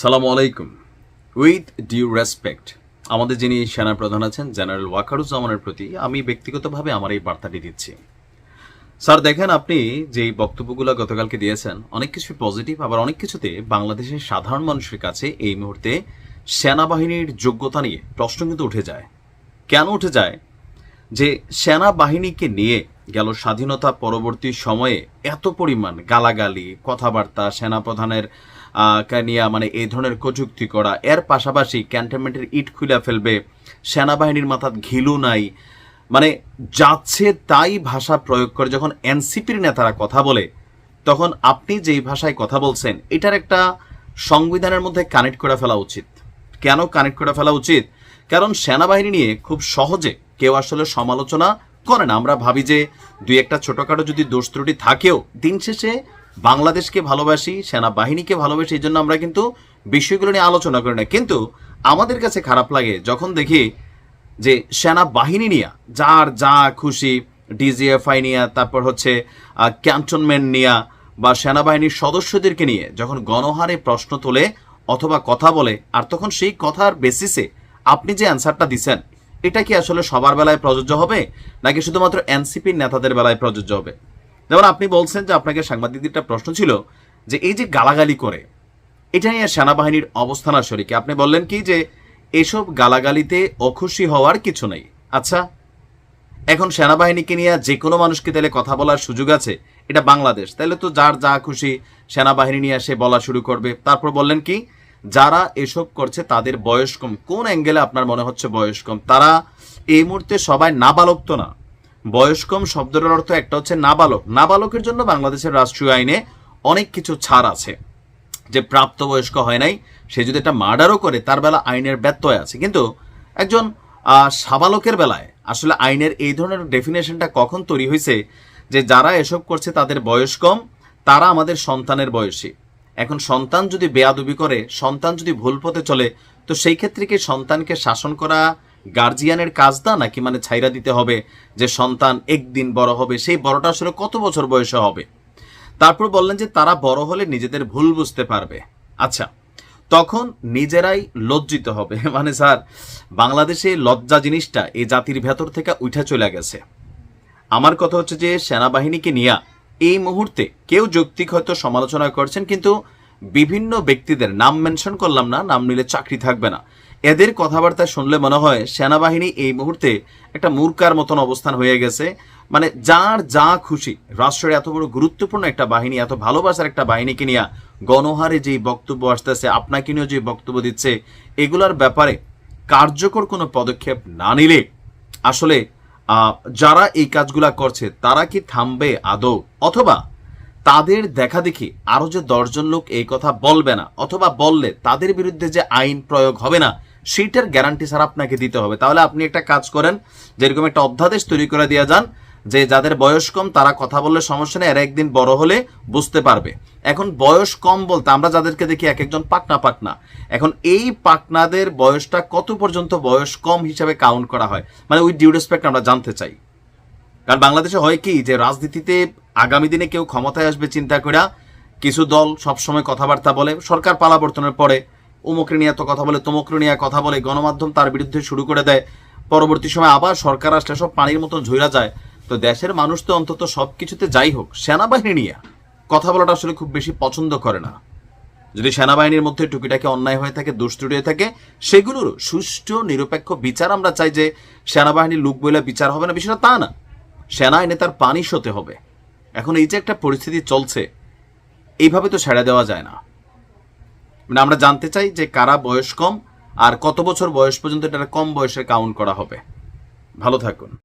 সালামু আলাইকুম। With due respect আমাদের যিনি সেনা প্রধান আছেন জেনারেল ওয়াকারুজ্জামানের প্রতি আমি ব্যক্তিগতভাবে আমার এই বার্তাটি দিচ্ছি। স্যার, দেখেন আপনি যে বক্তব্যগুলো গতকালকে দিয়েছেন, অনেক কিছু পজিটিভ আবার অনেক কিছুতে বাংলাদেশের সাধারণ মানুষের কাছে এই মুহূর্তে সেনাবাহিনীর যোগ্যতা নিয়ে প্রশ্ন কিন্তু উঠে যায়। কেন উঠে যায়? যে সেনাবাহিনীকে নিয়ে গেল স্বাধীনতা পরবর্তী সময়ে এত পরিমাণ গালাগালি, কথাবার্তা, সেনাপ্রধানের আহ, কে নিয়ে মানে এই ধরনের কটূক্তি করা। এর পাশাপাশি ক্যান্টনমেন্টের ইট খুলে ফেলবে সেনাবাহিনীর মাথাত ঘিলু নাই। মানে যাচ্ছে তাই ভাষা প্রয়োগ করে যখন এনসিপির নেতারা কথা বলে তখন আপনি যেই ভাষায় কথা বলছেন এটার একটা সংবিধানের মধ্যে কানেক্ট করে ফেলা উচিত। কেন কানেক্ট করে ফেলা উচিত? কারণ সেনাবাহিনী নিয়ে খুব সহজে কেউ আসলে সমালোচনা করে না। আমরা ভাবি যে দুই একটা ছোটখাটো যদি দোষ ত্রুটি থাকেও দিন শেষে বাংলাদেশকে ভালোবাসি, সেনাবাহিনীকে ভালোবাসি, এই জন্য আমরা কিন্তু বিষয়গুলো নিয়ে আলোচনা করি না। কিন্তু আমাদের কাছে খারাপ লাগে যখন দেখি যে সেনাবাহিনী নিয়ে, যার যা খুশি, ডিজিএফআই নিয়ে, তারপর হচ্ছে ক্যান্টনমেন্ট নিয়ে বা সেনাবাহিনীর সদস্যদেরকে নিয়ে যখন গণহারে প্রশ্ন তোলে অথবা কথা বলে, আর তখন সেই কথার বেসিসে আপনি যে অ্যান্সারটা দিছেন, এটা কি আসলে সবার বেলায় প্রযোজ্য হবে? নাকি শুধুমাত্র এনসিপির নেতাদের বেলায় প্রযোজ্য হবে? যেমন আপনি বলছেন যে আপনাকে সাংবাদিকদের প্রশ্ন ছিল যে এই যে গালাগালি করে, এটা নিয়ে সেনাবাহিনীর অবস্থান আসলে কি আপনি বললেন কি যে এসব গালাগালিতে অখুশি হওয়ার কিছু নেই। আচ্ছা এখন সেনাবাহিনীকে নিয়ে যে কোনো মানুষকে তাহলে কথা বলার সুযোগ আছে, এটা বাংলাদেশ। তাহলে তো যার যা খুশি সেনাবাহিনী নিয়ে এসে বলা শুরু করবে। তারপর বললেন কি, যারা এসব করছে তাদের বয়স কম। কোন অ্যাঙ্গেলে আপনার মনে হচ্ছে বয়স কম? তারা এই মুহূর্তে সবাই নাবালক তো না। বয়স কম শব্দের অর্থ একটা হচ্ছে নাবালক। নাবালকের জন্য বাংলাদেশের রাষ্ট্রীয় আইনে অনেক কিছু ছাড় আছে। যে প্রাপ্তবয়স্ক হয় নাই, সে যদি একটা মার্ডারও করে, তার বেলা আইনের ব্যত্যয় আছে। কিন্তু একজন সাবালকের বেলায় আসলে আইনের এই ধরনের ডেফিনেশনটা কখন তৈরি হয়েছে যে যারা এসব করছে তাদের বয়স কম, তারা আমাদের সন্তানের বয়সী। এখন সন্তান যদি বেয়াদবি করে, সন্তান যদি ভুল পথে চলে, তো সেই ক্ষেত্রে কি সন্তানকে শাসন করা গার্জিয়ানের কাজ না নাকি মানে ছাইরা দিতে হবে যে সন্তান একদিন বড় হবে, সেই বড়টা আসলে কত বছর বয়সে হবে? তারপর বললেন যে তারা বড় হলে নিজেদের ভুল বুঝতে পারবে। আচ্ছা তখন নিজেরাই লজ্জিত হবে। মানে স্যার, বাংলাদেশে লজ্জা জিনিসটা এই জাতির ভেতর থেকে উঠে চলে গেছে। আমার কথা হচ্ছে যে সেনাবাহিনীকে নিয়ে এই মুহূর্তে কেউ যৌক্তিক হয়তো সমালোচনা করছেন, কিন্তু বিভিন্ন ব্যক্তিদের নাম মেনশন করলাম না, নাম নিলে চাকরি থাকবে না। এদের কথাবার্তা শুনলে মনে হয় সেনাবাহিনী এই মুহূর্তে একটা মূর্খার মতন অবস্থান হয়ে গেছে। মানে যার যা খুশি, রাষ্ট্রের এত বড় গুরুত্বপূর্ণ একটা বাহিনী, এত ভালোবাসার একটা বাহিনীকে নিয়ে গণহারে যেই বক্তব্য আসতেছে, আপনাকে নিয়েও যে বক্তব্য দিচ্ছে, এগুলার ব্যাপারে কার্যকর কোনো পদক্ষেপ না নিলে আসলে যারা এই কাজগুলা করছে, তারা কি থামবে আদৌ? অথবা তাদের দেখা দেখি আরও যে দশজন লোক এই কথা বলবে না, অথবা বললে তাদের বিরুদ্ধে যে আইন প্রয়োগ হবে না সেইটার গ্যারান্টি স্যার আপনাকে দিতে হবে। তাহলে আপনি একটা কাজ করেন, যেরকম একটা অধ্যাদেশ তৈরি করে দিয়ে যান, যে যাদের বয়স কম, তারা কথা বললে সমস্যা নেই, আর একদিন বড় হলে বুঝতে পারবে। এখন বয়স কম বলতে আমরা যাদেরকে দেখি এক একজন পাকনা পাকনা। এখন এই পাকনাদের বয়সটা কত পর্যন্ত বয়স কম হিসাবে কাউন্ট করা হয়? মানে উইথ ডিউ রেসপেক্ট আমরা জানতে চাই। কারণ বাংলাদেশে হয় কি, যে রাজনীতিতে আগামী দিনে কেউ ক্ষমতায় আসবে, চিন্তা করে কিছু দল সবসময় কথাবার্তা বলে, সরকার পালাবর্তনের পরে উমুকরে নিয়ে এত কথা বলে তমুকরে নিয়ে কথা বলে গণমাধ্যম তার বিরুদ্ধে শুরু করে দেয়। পরবর্তী সময় আবার সরকার আসলে সব পানির মতন ঝইরা যায়। তো দেশের মানুষ তো অন্তত সব কিছুতে যাই হোক, সেনাবাহিনী নিয়ে। কথা বলাটা আসলে খুব বেশি পছন্দ করে না। যদি সেনাবাহিনীর মধ্যে টুকিটাকে অন্যায় হয়ে থাকে, দুষ্টুটি হয়ে থাকে, সেগুলোর সুষ্ঠু, নিরপেক্ষ বিচার আমরা চাই যে সেনাবাহিনীর লোক বলে বিচার হবে না বিষয়টা তা না। সেনা আইনে তার পানিশ হতে হবে। এখন এই যে একটা পরিস্থিতি চলছে, এইভাবে তো ছেড়ে দেওয়া যায় না। মানে আমরা জানতে চাই যে কারা বয়স কম আর কত বছর বয়স পর্যন্ত এটা কম বয়সে কাউন্ট করা হবে। ভালো থাকুন।